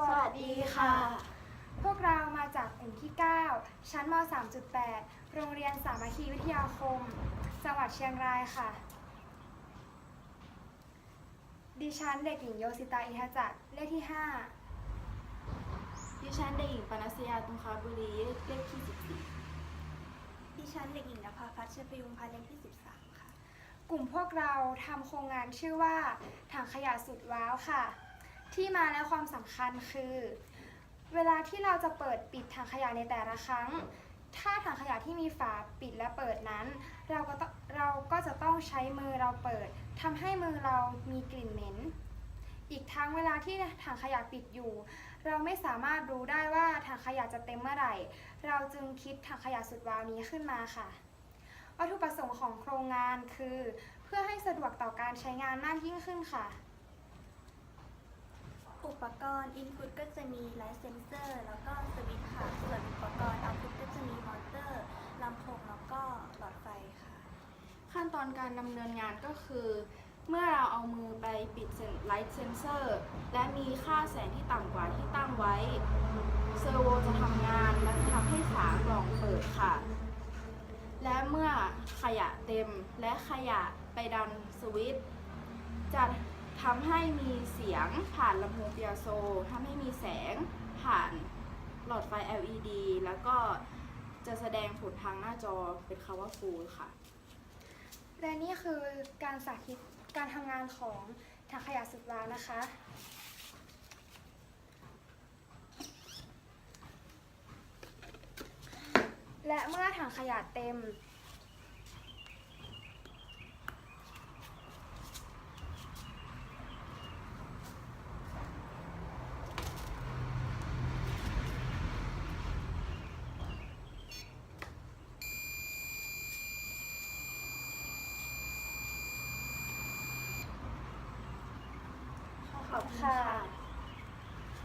วัสดีค่ะ พวกเรามาจากกลุ่มที่ 9 ชั้นม 3.8 โรงเรียนสามัคคีวิทยาคม จังหวัดเชียงรายค่ะ ดิฉันเด็กหญิงโยสิตาอินทจักรเลขที่ดิฉันเด็กหญิงปนัสยาตุงคาบุรีเลขที่ดิฉันเด็กหญิงนภาพัฒน์เชยพยุงพันธ์เลขที่ 13 ค่ะ5กลุ่มพวกเราทำโครงงานชื่อว่าถังขยะสุดว้าวค่ะ ที่มาและความสำคัญคือ เวลาที่เราจะเปิดปิดถังขยะในแต่ละครั้ง ถ้าถังขยะที่มีฝาปิดและเปิดนั้น เราก็ต้องเราก็จะต้องใช้มือเราเปิดทำให้มือเรามีกลิ่นเหม็น อีกทั้งเวลาที่ถังขยะปิดอยู่ เราไม่สามารถรู้ได้ว่าถังขยะจะเต็มเมื่อไหร่ เราจึงคิดถังขยะสุดวาวนี้ขึ้นมาค่ะวัตถุประสงค์ของโครงงานคือ เพื่อให้สะดวกต่อการใช้งานมากยิ่งขึ้นค่ะ ปกรณ์ Input ก็จะมีไลท์เซนเซอร์แล้วก็สวิตช์ค่ะ ส่วนอุปกรณ์ Output ก็จะมีมอเตอร์ลำโพงแล้วก็หลอดไฟค่ะ ขั้นตอนการดำเนินงานก็คือ เมื่อเราเอามือไปปิดไลท์เซนเซอร์และมีค่าแสงที่ต่ำกว่าที่ตั้งไว้ เซอร์โวจะทำงานและจะทำให้ฝากล่องเปิดค่ะ และเมื่อขยะเต็มและขยะไปดันสวิตช์จะ ทำให้มีเสียงผ่านลำโพงเปียโซทำให้มีแสงผ่านหลอดไฟ LED แล้วก็จะแสดงผลทางหน้าจอเป็นคำว่า full ค่ะ และนี่คือการสาธิตการทำงานของถังขยะสุดว้าวนะคะ และเมื่อถังขยะเต็ม ขอบคุณค่ะ